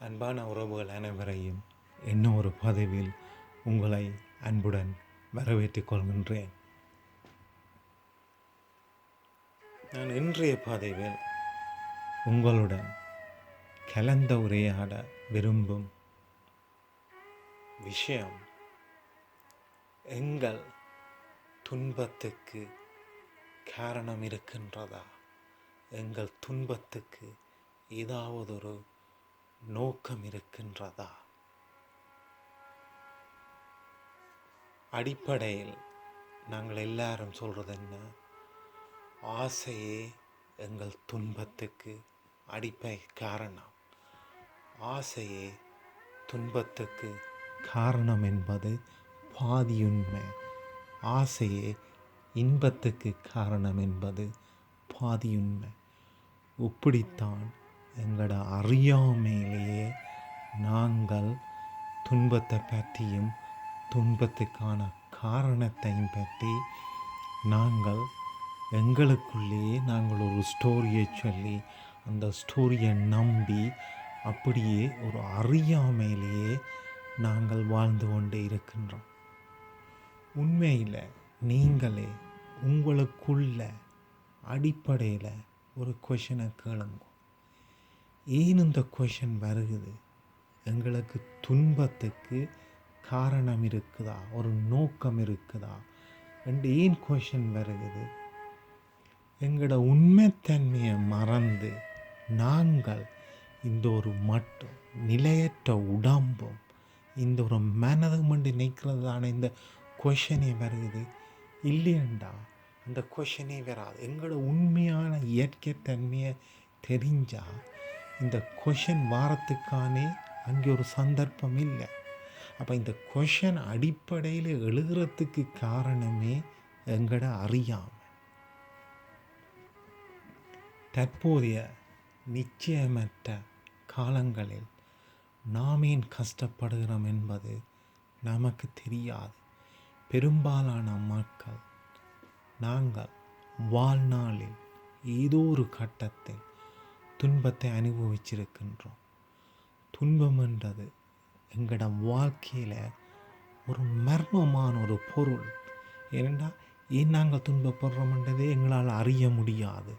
அன்பான உறவுகள் அனைவரையும் என்ன ஒரு பதவியில் உங்களை அன்புடன் வரவேற்றுக் கொள்கின்றேன். நான் இன்றைய பதவியில் உங்களுடன் கலந்த உரையாட விரும்பும் விஷயம் எங்கள் துன்பத்துக்கு காரணம் இருக்கின்றதா? எங்கள் துன்பத்துக்கு ஏதாவது ஒரு நோக்கம் இருக்கின்றதா அடிப்படையில் நாங்கள் எல்லாரும் சொல்கிறது என்ன ஆசையே எங்கள் துன்பத்துக்கு அடிப்படை காரணம். ஆசையே துன்பத்துக்கு காரணம் என்பது பாதியுண்மை. ஆசையே இன்பத்துக்கு காரணம் என்பது பாதியுண்மை. இப்படித்தான் எங்களோட அறியாமையிலேயே நாங்கள் துன்பத்தை பற்றியும் துன்பத்துக்கான காரணத்தையும் பற்றி நாங்கள் எங்களுக்குள்ளேயே நாங்கள் ஒரு ஸ்டோரியை சொல்லி அந்த ஸ்டோரியை நம்பி அப்படியே ஒரு அறியாமையிலேயே நாங்கள் வாழ்ந்து கொண்டே இருக்கின்றோம். உண்மையில் நீங்களே உங்களுக்குள்ள அடிப்படையில் ஒரு கொஷனை கேளுங்க. ஏன் இந்த கொஷன் வருகுது? எங்களுக்கு துன்பத்துக்கு காரணம் இருக்குதா? ஒரு நோக்கம் இருக்குதா? ரெண்டு ஏன் கொஷன் வருகுது? எங்களோட உண்மைத்தன்மையை மறந்து நாங்கள் இந்த ஒரு மட்டும் நிலையற்ற உடம்பும் இந்த ஒரு மனதும் கொண்டு நிற்கிறதான இந்த கொஷனே வருகுது? இல்லையண்டா அந்த கொஷனே வராது. எங்களோட உண்மையான இயற்கை தன்மையை தெரிஞ்சால் இந்த கொஷன் வாரத்துக்கானே அங்கே ஒரு சந்தர்ப்பம் இல்லை. அப்போ இந்த கொஷன் அடிப்படையில் எழுதுறதுக்கு காரணமே எங்கட அறியாமல் தற்போதைய நிச்சயமற்ற காலங்களில் நாம் ஏன் கஷ்டப்படுகிறோம் என்பது நமக்கு தெரியாது. பெரும்பாலான மக்கள் நாங்கள் வாழ்நாளில் ஏதோ ஒரு கட்டத்தில் துன்பத்தை அனுபவிச்சிருக்கின்றோம். துன்பம் என்றது எங்களோட வாழ்க்கையில் ஒரு மர்மமான ஒரு பொருள். ஏனெண்டா ஏன் நாங்கள் துன்பப்படுறோம்ன்றதே எங்களால் அறிய முடியாது.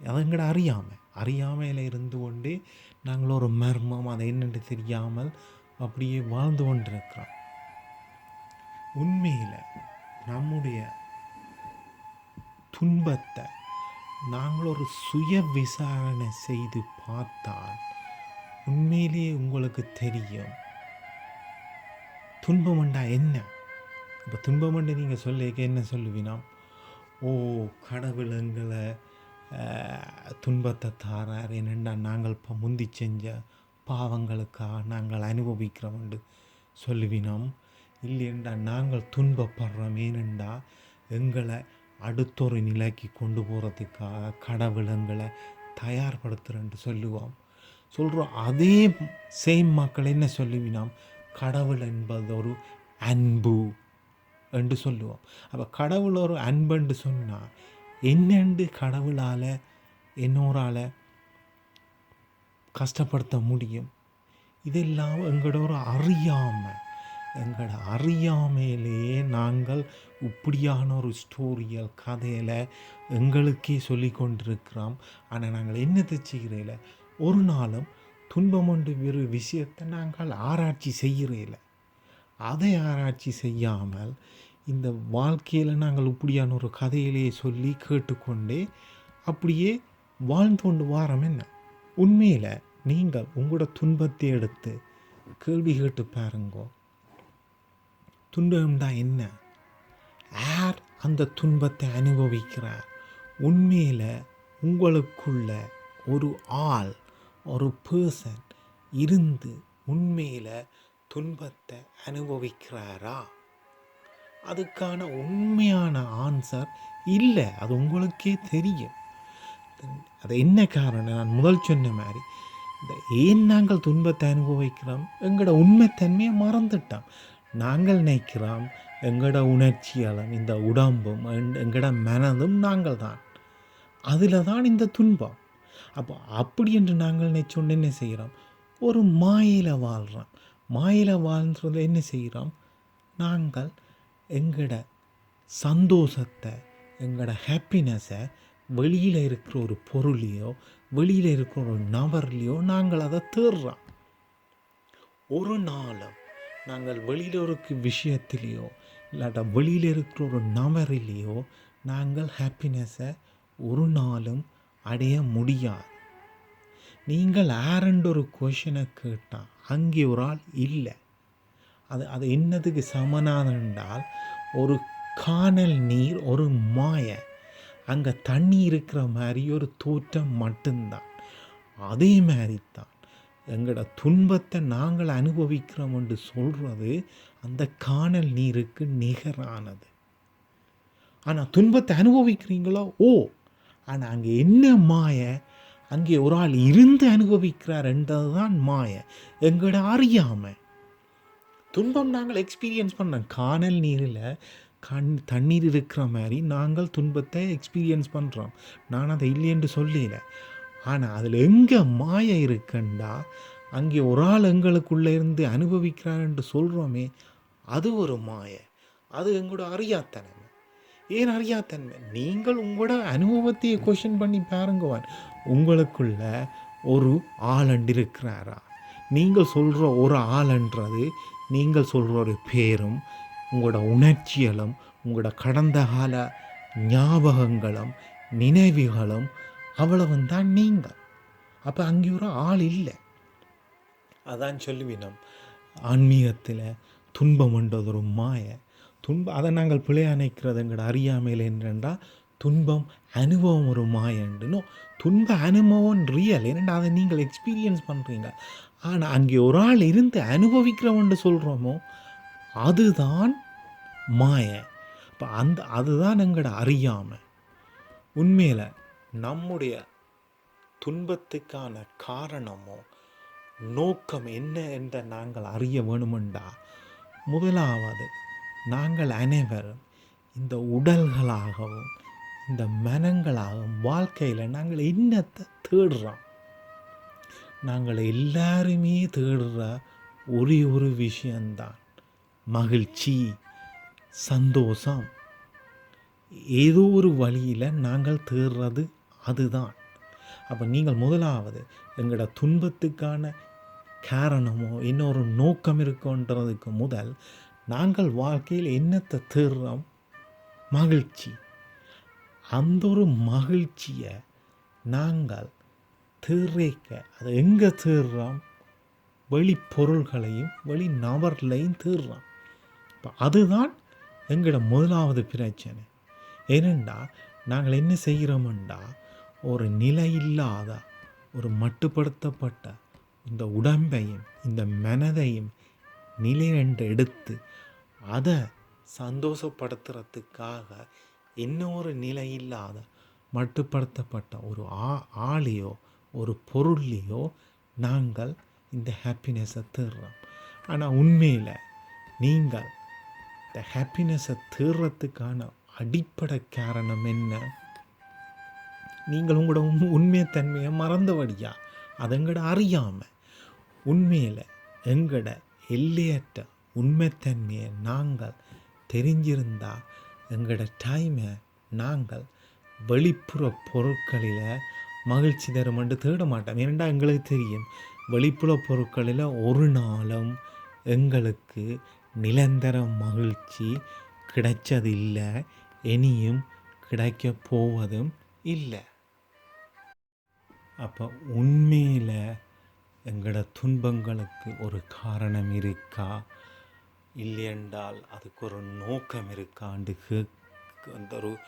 அது எங்களை அறியாமல் அறியாமையில் இருந்து கொண்டே நாங்கள் ஒரு மர்மம் அதை என்னென்று தெரியாமல் அப்படியே வாழ்ந்து கொண்டிருக்கிறோம். உண்மையில் நம்முடைய துன்பத்தை நாங்கள் ஒரு சுய விசாரணை செய்து பார்த்தால் உண்மையிலேயே உங்களுக்கு தெரியும். துன்பமண்டா என்ன? இப்போ துன்பமண்டை நீங்கள் சொல்லிக்க என்ன சொல்லுவீனா ஓ கடவுள் எங்களை துன்பத்தை தாரார். என்னென்னா நாங்கள் இப்போ முந்தி செஞ்ச பாவங்களுக்காக நாங்கள் அனுபவிக்கிறோம்னு சொல்லுவினோம். இல்லையென்றா நாங்கள் துன்பப்படுறோம். ஏனெண்டா எங்களை அடுத்தொரு நிலைக்கு கொண்டு போகிறதுக்காக கடவுள் எங்களை தயார்படுத்துகிறேன்ட்டு சொல்லுவோம் சொல்கிறோம் அதே சேம் மக்கள் என்ன சொல்லுவினாம்? கடவுள் என்பது ஒரு அன்பு என்று சொல்லுவோம். அப்போ கடவுள் ஒரு அன்புன்னு சொன்னால் என்னென்று கடவுளால் என்னோரால் கஷ்டப்படுத்த முடியும்? இதெல்லாம் எங்களோட ஒரு அறியாமல் எங்களை அறியாமையிலேயே நாங்கள் இப்படியான ஒரு ஸ்டோரியல் கதையில் எங்களுக்கே சொல்லி கொண்டிருக்கிறோம். ஆனால் நாங்கள் என்ன செய்கிறதில்ல ஒரு நாளும் துன்பம் ஒன்று ஒரு விஷயத்தை நாங்கள் ஆராய்ச்சி செய்கிறேல அதை ஆராய்ச்சி செய்யாமல் இந்த வாழ்க்கையில் நாங்கள் இப்படியான ஒரு கதையிலேயே சொல்லி கேட்டுக்கொண்டே அப்படியே வாழ்ந்து கொண்டு வாரம் என்ன? உண்மையில் நீங்கள் உங்களோட துன்பத்தை எடுத்து கேள்வி கேட்டு பாருங்கோ. துன்பம்டா என்ன? யார் அந்த துன்பத்தை அனுபவிக்கிறார்? உண்மையில் உங்களுக்குள்ள ஒரு ஆள் ஒரு பர்சன் இருந்து உண்மையில் துன்பத்தை அனுபவிக்கிறாரா? அதுக்கான உண்மையான ஆன்சர் இல்லை. அது உங்களுக்கே தெரியும். அது என்ன காரணம்? நான் முதல் சொன்ன மாதிரி இந்த ஏன் நாங்கள் துன்பத்தை அனுபவிக்கிறோம்? எங்களோட உண்மைத்தன்மையை மறந்துட்டோம். நாங்கள் நினைக்கிறோம் எங்களோட உணர்ச்சியாலும் இந்த உடம்பும் எங்களோட மனதும் நாங்கள் தான் அதில் தான் இந்த துன்பம். அப்போ அப்படி என்று நாங்கள் நினைச்சோன்னு என்ன செய்கிறோம்? ஒரு மாயில வாழ்கிறோம் மாயில வாழ்றது என்ன செய்கிறோம்? நாங்கள் எங்களோட சந்தோஷத்தை எங்களோட ஹாப்பினஸை வெளியில் இருக்கிற ஒரு பொருளையோ வெளியில் இருக்கிற ஒரு நபர்லையோ நாங்கள் அதை தேடுறோம். ஒரு நாளும் நாங்கள் வெளியில் இருக்க விஷயத்திலேயோ இல்லாட்டா வெளியில் இருக்கிற ஒரு நபரிலேயோ நாங்கள் ஹாப்பினஸை ஒரு நாளும் அடைய முடியாது. நீங்கள் ஆரண்டு ஒரு கொஷனை கேட்டால் அங்கே ஒரு ஆள் இல்லை. அது அது என்னதுக்கு சமனானது என்றால் ஒரு காணல் நீர் ஒரு மாய அங்கே தண்ணி இருக்கிற மாதிரி ஒரு தோற்றம் மட்டும்தான். அதே மாதிரி தான் எங்களோட துன்பத்தை நாங்கள் அனுபவிக்கிறோம் என்று சொல்கிறது அந்த காணல் நீருக்கு நிகரானது. ஆனால் துன்பத்தை அனுபவிக்கிறீங்களோ? ஓ! ஆனால் அங்கே என்ன மாய? அங்கே ஒரு ஆள் இருந்து அனுபவிக்கிறார் என்றது தான் மாய. எங்களோட அறியாமை. துன்பம் நாங்கள் எக்ஸ்பீரியன்ஸ் பண்ணோம். காணல் நீரில் கண் தண்ணீர் இருக்கிற மாதிரி நாங்கள் துன்பத்தை எக்ஸ்பீரியன்ஸ் பண்ணுறோம் நான் அதை இல்லையென்று சொல்லலை. ஆனால் அதில் எங்கே மாய இருக்குண்டா? அங்கே ஒரு ஆள் எங்களுக்குள்ளே இருந்து அனுபவிக்கிறார் என்று சொல்கிறோமே அது ஒரு மாய. அது எங்களோட அறியாத்தன்மை. ஏன் அறியாத்தன்மை? நீங்கள் உங்களோட அனுபவத்தையே கொஷின் பண்ணி பாருங்கவான் உங்களுக்குள்ள ஒரு ஆளண்டு இருக்கிறாரா நீங்கள் சொல்கிற ஒரு ஆளன்றது நீங்கள் சொல்கிற ஒரு பேரும் உங்களோட உணர்ச்சிகளும் உங்களோட கடந்த கால ஞாபகங்களும் நினைவுகளும் அவ்வளவும் தான் நீங்கள் அப்போ அங்கே ஒரு ஆள் இல்லை. அதான் சொல்லுவினம் ஆன்மீகத்தில் துன்பம் என்றது ஒரு மாய. துன்பம் அதை நாங்கள் பிழை அணைக்கிறது எங்களோட அறியாமையில் என்னென்றா துன்பம் அனுபவம் ஒரு மாயண்டுனோ துன்ப அனுபவம் ரியல் ஏனெண்டா அதை நீங்கள் எக்ஸ்பீரியன்ஸ் பண்ணுறீங்க ஆனால் அங்கே ஒரு ஆள் இருந்து அனுபவிக்கிறவன்ட்டு சொல்கிறோமோ அதுதான் மாய. இப்போ அந்த அதுதான் எங்களோட அறியாமை. உண்மையில் நம்முடைய துன்பத்துக்கான காரணமோ நோக்கம் என்ன என்ற நாங்கள் அறிய வேணுமெண்டா? முதலாவது நாங்கள் அனைவரும் இந்த உடல்களாகவும் இந்த மனங்களாகவும் வாழ்க்கையில் நாங்கள் என்னத்தை தேடுறோம்? நாங்கள் எல்லாருமே தேடுற ஒரே ஒரு விஷயந்தான் மகிழ்ச்சி சந்தோஷம். ஏதோ ஒரு வழியில் நாங்கள் தேடுறது அதுதான். அப்போ நீங்கள் முதலாவது எங்களோட துன்பத்துக்கான காரணமோ இன்னொரு நோக்கம் இருக்குன்றதுக்கு முதல் நாங்கள் வாழ்க்கையில் என்னத்தை தேடுறோம்? மகிழ்ச்சி. அந்த ஒரு மகிழ்ச்சியை நாங்கள் தேர்றேக்க அதை எங்கே தேடுறோம்? வெளி பொருள்களையும் வெளி நபர்களையும் தேடுறோம். இப்போ அதுதான் எங்களோட முதலாவது பிரச்சனை. ஏனெண்டா நாங்கள் என்ன செய்கிறோம்டா ஒரு நிலையில்லாத ஒரு மட்டுப்படுத்தப்பட்ட இந்த உடம்பையும் இந்த மனதையும் நிலையென்று எடுத்து அதை சந்தோஷப்படுத்துறதுக்காக இன்னொரு நிலையில்லாத மட்டுப்படுத்தப்பட்ட ஒரு ஆ ஆளையோ ஒரு பொருளையோ நாங்கள் இந்த ஹாப்பினஸை தேடுறோம். ஆனால் உண்மையில் நீங்கள் இந்த ஹாப்பினஸை தேடுறதுக்கான அடிப்படை காரணம் என்ன? நீங்கள் உங்களோட உண்மை உண்மைத்தன்மையை மறந்தபடியா அதங்கட எங்கட அறியாமல் உண்மையில் எங்கட எல்லையற்ற உண்மைத்தன்மையை நாங்கள் தெரிஞ்சிருந்தால் எங்களோட டைமை நாங்கள் வெளிப்புற பொருட்களில் மகிழ்ச்சி தரும் என்று தேட மாட்டோம். ஏனெண்டா எங்களுக்கு தெரியும் வெளிப்புற பொருட்களில் ஒரு நாளும் எங்களுக்கு நிரந்தர மகிழ்ச்சி கிடைச்சதில்லை. இனியும் கிடைக்க போவதும் இல்லை. அப்போ உண்மையில் எங்களோட துன்பங்களுக்கு ஒரு காரணம் இருக்கா? இல்லையென்றால் அதுக்கு ஒரு நோக்கம் இருக்காண்டு கே அந்த ஒரு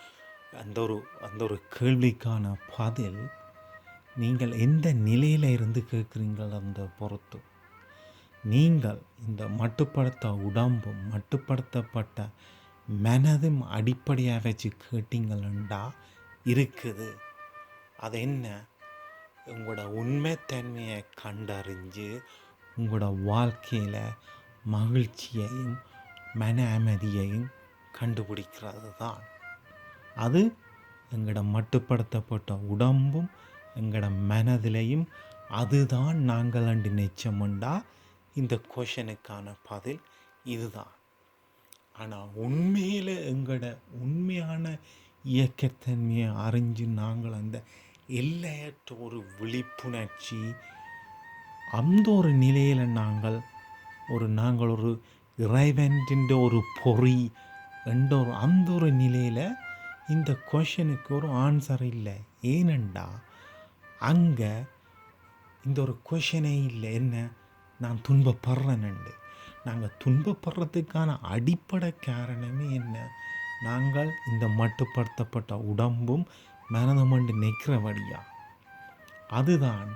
அந்த ஒரு அந்த ஒரு கேள்விக்கான பதில் நீங்கள் எந்த நிலையில் இருந்து கேட்குறீங்கள் அந்த பொறுத்து நீங்கள் இந்த மட்டுப்படுத்த உடம்பும் மட்டுப்படுத்தப்பட்ட மனதும் அடிப்படையாக வச்சு கேட்டீங்களா இருக்குது. அது என்ன? உங்களோட உண்மைத்தன்மையை கண்டறிஞ்சு உங்களோட வாழ்க்கையில் மகிழ்ச்சியையும் மன அமைதியையும் கண்டுபிடிக்கிறது தான் அது எங்களோட மட்டுப்படுத்தப்பட்ட உடம்பும் எங்களோட மனதிலையும் அதுதான் நாங்கள் அண்டு நிச்சயமுண்டா இந்த கொஷனுக்கான பதில் இதுதான். ஆனால் உண்மையில் எங்களோட உண்மையான இயக்கத்தன்மையை அறிஞ்சு நாங்கள் அந்த எல்லையற்ற ஒரு விழிப்புணர்ச்சி. அந்த ஒரு நிலையில் நாங்கள் ஒரு நாங்கள் ஒரு இறைவன்கின்ற ஒரு பொறி என்ற ஒரு அந்த ஒரு நிலையில் இந்த கொஷனுக்கு ஒரு ஆன்சர் இல்லை. ஏனெண்டா அங்கே இந்த ஒரு கொஷனே இல்லை. என்ன? நான் துன்பப்படுறேன்னு நாங்கள் துன்பப்படுறதுக்கான அடிப்படை காரணமே என்ன? நாங்கள் இந்த மட்டுப்படுத்தப்பட்ட உடம்பும் மனதமண்டு நிற்கிறபடியா அதுதான்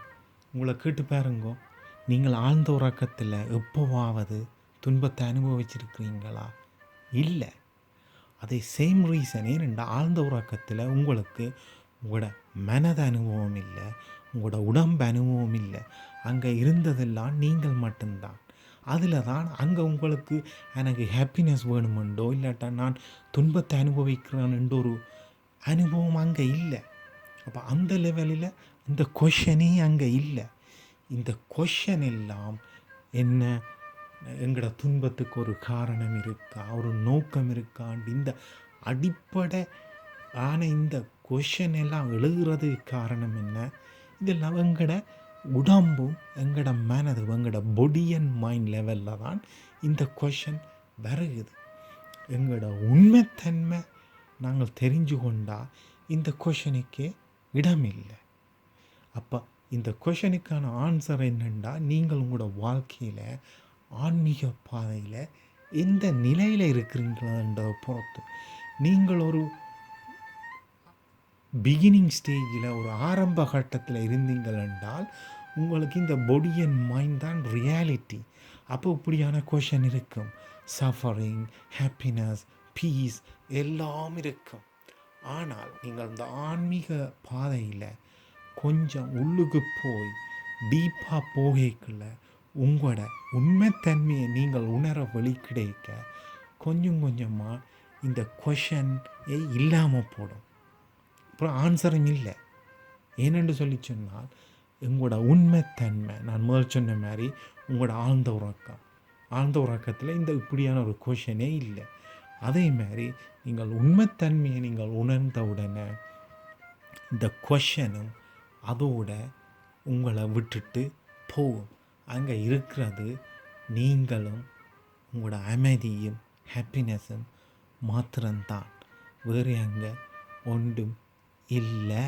உங்களை கேட்டு பாருங்கோ. நீங்கள் ஆழ்ந்த உறக்கத்தில் எப்போவாவது துன்பத்தை அனுபவிச்சிருக்கிறீங்களா? இல்லை. அதே சேம் ரீசன் ஏனென்றால் ஆழ்ந்த உறக்கத்தில் உங்களுக்கு உங்களோட மனத அனுபவம் இல்லை உங்களோட உடம்பு அனுபவம் இல்லை. அங்கே இருந்ததெல்லாம் நீங்கள் மட்டும்தான். அதில் தான் அங்கே உங்களுக்கு எனக்கு ஹாப்பினஸ் வேணுமெண்டோ இல்லாட்டா நான் துன்பத்தை அனுபவிக்கிறேன்ன்ற ஒரு அனுபவம் அங்கே இல்லை. அப்போ அந்த லெவலில் இந்த கொஷனே அங்கே இல்லை. இந்த கொஷன் எல்லாம் என்ன? எங்களோட துன்பத்துக்கு ஒரு காரணம் இருக்கா? ஒரு நோக்கம் இருக்காண்டு இந்த அடிப்படை ஆன இந்த கொஷன் எல்லாம் எழுதுறதுக்கு காரணம் என்ன? இதெல்லாம் எங்களோட உடம்பும் எங்களோட மனது எங்களோட பொடி அண்ட் மைண்ட் லெவலில் தான் இந்த கொஷன் வருகுது. எங்களோட உண்மைத்தன்மை நாங்கள் தெரிஞ்சு கொண்டால் இந்த கொஷனுக்கே இடமில்லை. அப்போ இந்த கொஷனுக்கான ஆன்சர் என்னென்னா நீங்கள் உங்களோட வாழ்க்கையில் ஆன்மீக பாதையில் எந்த நிலையில் இருக்கிறீங்களன்றதை பொறுத்து. நீங்கள் ஒரு பிகினிங் ஸ்டேஜில் ஒரு ஆரம்ப கட்டத்தில் இருந்தீங்கள் என்றால் உங்களுக்கு இந்த பொடி அண்ட் மைண்ட் தான் ரியாலிட்டி அப்போ இப்படியான கொஷன் இருக்கும். சஃபரிங் ஹாப்பினஸ் பீஸ் எல்லாம் இருக்கும். ஆனால் நீங்கள் இந்த ஆன்மீக பாதையில் கொஞ்சம் உள்ளுக்கு போய் டீப்பாக போகக்குள்ள உங்களோட உண்மைத்தன்மையை நீங்கள் உணர வழி கிடைக்க கொஞ்சம் கொஞ்சமாக இந்த கொஷனே இல்லாமல் போடும். அப்புறம் ஆன்சரும் இல்லை. ஏனென்று சொல்லி சொன்னால் உங்களோட உண்மைத்தன்மை நான் முதல் சொன்ன மாதிரி உங்களோட ஆழ்ந்த உறக்கம். ஆழ்ந்த உறக்கத்தில் இந்த இப்படியான ஒரு கொஷனே இல்லை. அதே மாதிரி நீங்கள் உண்மைத்தன்மையை நீங்கள் உணர்ந்த உடனே இந்த கொஷனும் அதோட உங்களை விட்டுட்டு போகும். அங்கே இருக்கிறது நீங்களும் உங்களோட அமைதியும் ஹாப்பினஸும் மாத்திரம்தான். வேறு அங்கே ஒன்றும் இல்லை.